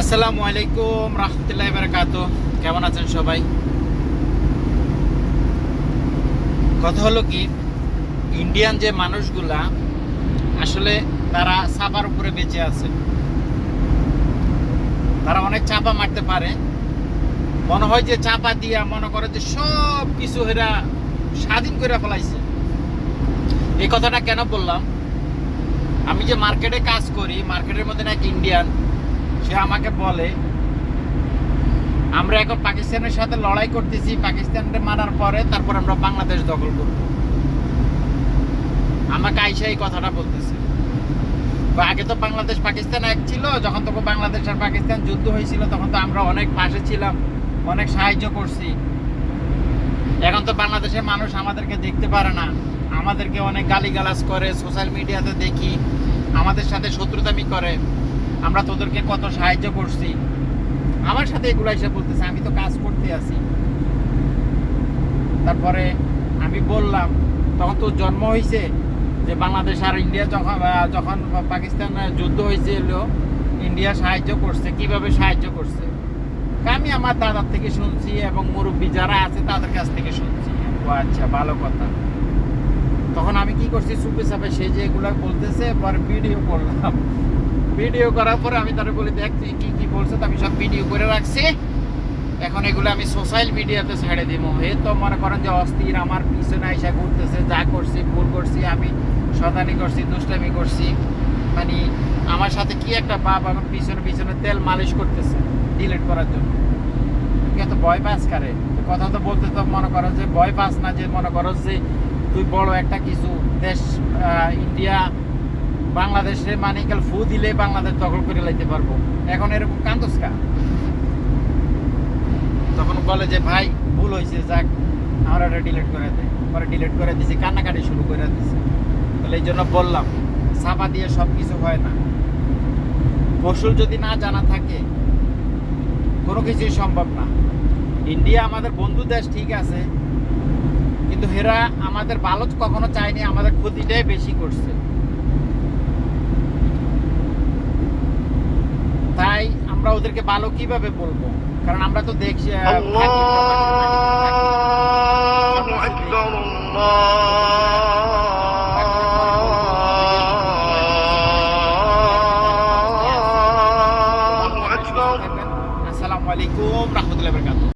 আসসালামু আলাইকুম রহমতুল্লাহ বারকাত কেমন আছেন সবাই? কথা হলো কি, ইন্ডিয়ান যে মানুষগুলা, আসলে তারা চাপার উপরে বেঁচে আছে। তারা অনেক চাপা মারতে পারে। মনে হয় যে চাপা দিয়া মনে করে যে সব কিছু এরা স্বাধীন করে ফেলাইছে। এই কথাটা কেন বললাম? আমি যে মার্কেটে কাজ করি মার্কেটের মধ্যে নাকি ইন্ডিয়ান সে আমাকে বলে, আমরা এখন পাকিস্তানের সাথে লড়াই করতেছি, পাকিস্তানকে মারার পরে তারপর আমরা বাংলাদেশ দখল করব। আমাকে আইসা এই কথাটা বলতেছে। আগে তো বাংলাদেশ পাকিস্তান এক ছিল, যখন তখন বাংলাদেশ আর পাকিস্তান যুদ্ধ হয়েছিল, তখন তো আমরা অনেক পাশে ছিলাম, অনেক সাহায্য করছি। এখন তো বাংলাদেশের মানুষ আমাদেরকে দেখতে পারে না। আমাদেরকে অনেক গালিগালাজ করে, সোশ্যাল মিডিয়াতে দেখি, আমাদের সাথে শত্রুতামি করে। আমরা তোদেরকে কত সাহায্য করছি। আমার সাথে এগুলো এসে বলতেছে, আমি তো কাজ করতে আছি। তারপরে আমি বললাম, তখন তো জন্ম হয়েছে যে বাংলাদেশ আর ইন্ডিয়া যখন যখন পাকিস্তান যুদ্ধ হয়েছিল ইন্ডিয়া সাহায্য করছে, কীভাবে সাহায্য করছে? আমি আমার দাদার থেকে শুনছি এবং মুরব্বী যারা আছে তাদের কাছ থেকে শুনছি। ও আচ্ছা ভালো কথা। তখন আমি কি করছি সুপে সাপে সে যে এগুলো বলতেছে, পরে ভিডিও করলাম। ভিডিও করার পরে আমি তারা বলি, দেখ, তুই কি কি বলছে? তো আমি সব ভিডিও করে রাখছি। এখন এগুলো আমি সোশ্যাল মিডিয়াতে ছেড়ে দিব। এ তো মনে করেন যে অস্থির, আমার পিছনে আইসা ঘুরতেছে, যা করছি, ভুল করছি, আমি শতানি করছি, দুষ্টামি করছি। মানে আমার সাথে কি একটা বাপ এখন পিছনে পিছনে তেল মালিশ করতেছে ডিলিট করার জন্য? তুই এত ভয় পাস করে? কথা তো বলতে তো মনে করো যে ভয় পাস না যে মনে করো যে তুই বড় একটা কিছু দেশ ইন্ডিয়া বাংলাদেশে মানে কাল ফু দিলে বাংলাদেশ দখল করে লাইতে পারব। এখন এরকম কান্দস কা তখন বলে যে, ভাই, ভুল হয়েছে যাক, আমরা এটা ডিলিট করে দেয় পরে ডিলিট করে দিছি, কান্নাকাটি শুরু করে দিছি। তাহলে এই জন্য বললাম ছাপা দিয়ে সব কিছু হয় না। কৌশল যদি না জানা থাকে, কোনো কিছুই সম্ভব না। ইন্ডিয়া আমাদের বন্ধু দেশ, ঠিক আছে। কিন্তু হেরা আমাদের ভালো কখনো চায়নি, আমাদের ক্ষতিটাই বেশি করছে। ওদেরকে ভালো কীভাবে বলব? কারণ আমরা তো দেখছি আসসালামু আলাইকুম রহমতুল্লাহ